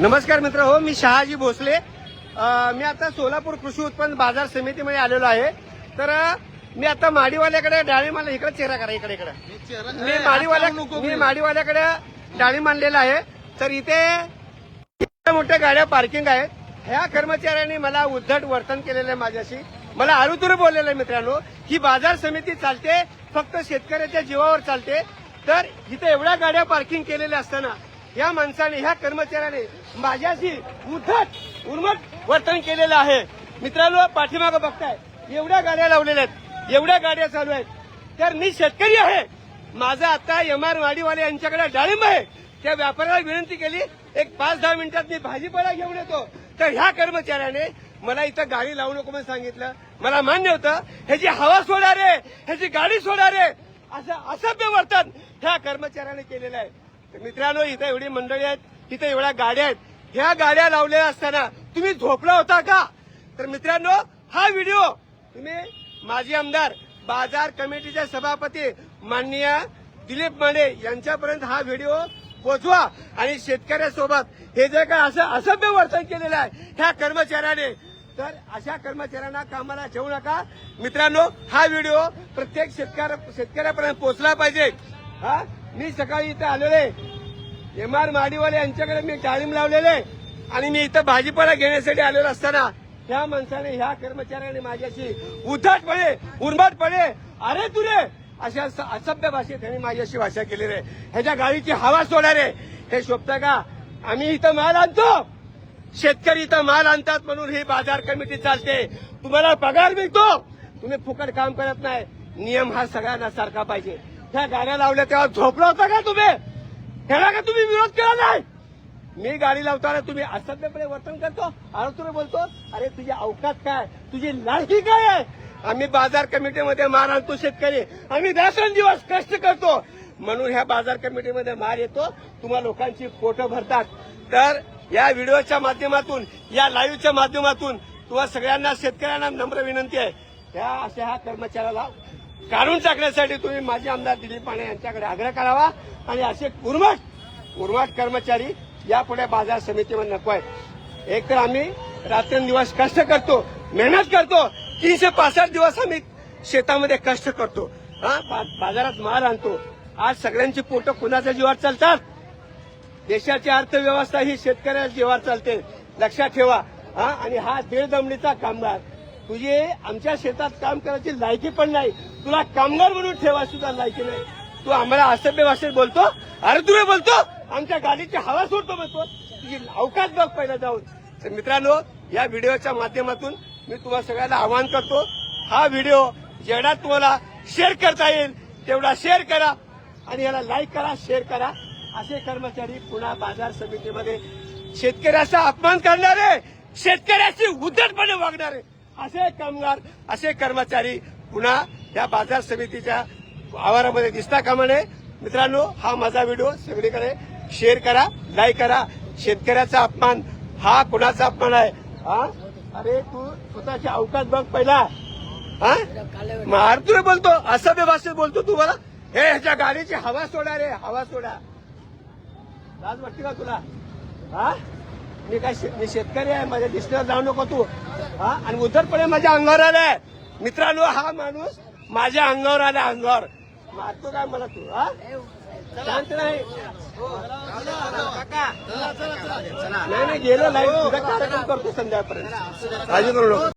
नमस्कार मित्र हो मी शहाजी भोसले. मी आता सोलापूर कृषी उत्पन्न बाजार समितीमध्ये आलेलो आहे. तर मी आता माडीवाल्याकडे डाळी मला इकडे चेहरा करा इकडे इकडे. मी माडीवाल्या मी माडीवाल्याकडे डाळी मांडलेला आहे. तर इथे इतक्या मोठ्या गाड्या पार्किंग आहेत. ह्या कर्मचाऱ्यांनी मला उद्धट वर्तन केलेलं आहे माझ्याशी. मला आरुतुर बोललेलं आहे मित्रांनो ही बाजार समिती चालते फक्त शेतकऱ्याच्या जीवावर चालते. तर इथे एवढ्या गाड्या पार्किंग केलेल्या असताना या माणसाने ह्या कर्मचाऱ्याने माझ्याशी उद्धट उर्मट वर्तन केलेलं आहे. मित्रांनो पाठीमागं बघताय एवढ्या गाड्या लावलेल्या आहेत एवढ्या गाड्या चालू आहेत. तर मी शेतकरी आहे. माझं आता एम आर वाडीवाले यांच्याकडे डाळिंब आहे. त्या व्यापाऱ्याला विनंती केली एक पाच दहा मिनिटात मी भाजीपाला घेऊन येतो. तर ह्या कर्मचाऱ्याने मला इथं गाडी लावू नको म्हणून सांगितलं. मला मान्य होतं ह्याची हवा सोडा रे ह्याची गाडी सोडा रे असं असभ्य वर्तन ह्या कर्मचाऱ्याने केलेलं आहे. तर मित्रांनो इथं एवढी मंडळी आहेत इथं एवढ्या गाड्या आहेत. ह्या गाड्या लावलेल्या असताना तुम्ही झोपला होता का? तर मित्रांनो हा व्हिडिओ तुम्ही माजी आमदार बाजार कमिटीचे सभापती माननीय दिलीप माने यांच्यापर्यंत हा व्हिडिओ पोचवा आणि शेतकऱ्यासोबत हे जे काय असं असभ्य वर्तन केलेलं आहे ह्या कर्मचाऱ्याने. तर अशा कर्मचाऱ्यांना कामाला ठेवू नका. मित्रांनो हा व्हिडिओ प्रत्येक शेतकऱ्या शेतकऱ्यापर्यंत पोचला पाहिजे. हा? मी सकाळी इथं आलेले एम आर माडीवाले यांच्याकडे मी डाळिंब लावलेले. आणि मी इथं भाजीपाला घेण्यासाठी आलेलो असताना ह्या माणसाने ह्या कर्मचाऱ्याने माझ्याशी उद्धटपणे उर्मटपणे अरे तुरे अशा असभ्य भाषेत त्यांनी माझ्याशी भाषा केलेली आहे. ह्याच्या गाडीची हवा सोडा रे हे शोभता का? आम्ही इथं माल आणतो. शेतकरी इथं माल आणतात म्हणून ही बाजार कमिटी चालते. तुम्हाला पगार मिळतो. तुम्ही फुकट काम करत नाही. नियम हा सगळ्यांना सारखा पाहिजे. त्या गाड्या लावल्या तेव्हा झोपला होता का तुम्ही? ह्याला का तुम्ही विरोध केला नाही? मी गाडी लावताना तुम्ही असभ्यपणे वर्तन करतो आणि तुला बोलतो अरे तुझी अवकात काय? तुझी लायकी काय आहे? आम्ही बाजार कमिटीमध्ये मार आणतो शेतकरी. आम्ही दिवस कष्ट करतो. म्हणून ह्या बाजार कमिटीमध्ये मार येतो. तुम्हा लोकांची पोटं भरतात. तर या व्हिडिओच्या माध्यमातून या लाईव्हच्या माध्यमातून तुम्हा सगळ्यांना शेतकऱ्यांना नम्र विनंती आहे. त्या अशा ह्या कर्मचाऱ्याला काढून टाकण्यासाठी तुम्ही माजी आमदार दिलीप माने यांच्याकडे आग्रह करावा. आणि असे उर्मट उर्मट कर्मचारी यापुढे बाजार समितीमध्ये नको आहेत. एक तर आम्ही रात्रंदिवस कष्ट करतो मेहनत करतो तीनशे पासष्ट दिवस आम्ही शेतामध्ये कष्ट करतो. हा बाजारात माल आणतो. आज सगळ्यांची पोटं कुणाच्या जीवावर चालतात? देशाची अर्थव्यवस्था ही शेतकऱ्याच्या जीवावर चालते. लक्षात ठेवा. हा आणि हा दीड दमडीचा कामगार. तुझी आमच्या शेतात काम करायची लायकी पण नाही. तुला कामगार म्हणून ठेवा सुद्धा लायकी नाही. तू आम्हाला असभ्य भाषेत बोलतो अरे तुम्ही बोलतो आमच्या गाडीची हवा सोडतो म्हणतो. तुझी अवकाश बघ पहिला जाऊन. तर मित्रांनो या व्हिडिओच्या माध्यमातून मी तुम्हाला सगळ्यांना आवाहन करतो हा व्हिडिओ जेवढा तुम्हाला शेअर करता येईल तेवढा शेअर करा आणि याला लाईक करा शेअर करा. असे कर्मचारी पुन्हा बाजार समितीमध्ये शेतकऱ्याचा अपमान करणारे शेतकऱ्याशी उद्धटपणे वागणारे. असे कामगार असे कर्मचारी पुन्हा या बाजार समितीच्या आवारामध्ये दिसता कामा नये. मित्रांनो हा माझा व्हिडिओ सगळीकडे शेअर करा लाईक करा. शेतकऱ्याचा अपमान हा कुणाचा अपमान आहे? हा? अरे तू स्वतःची अवकाश बघ पहिला. हा? मार तुला बोलतो असभ्य भाषेत बोलतो तू मला. हे ह्याच्या गाडीची हवा सोडा रे हवा सोडा. लाज वाटते का तुला? हा? मी काय शे- मी शेतकरी आहे माझ्या दिसण्यावर जाऊ नको तू. हा? आणि उद्धटपणे माझ्या अंगावर आलाय. मित्रांनो हा माणूस माझ्या अंगावर आला अंगावर. मारतो काय मला तू हा? शांत नाही नाही नाही गेलो लाईव्ह तुझा कार्यक्रम करतो संध्याकाळपर्यंत. काळजी करू नको.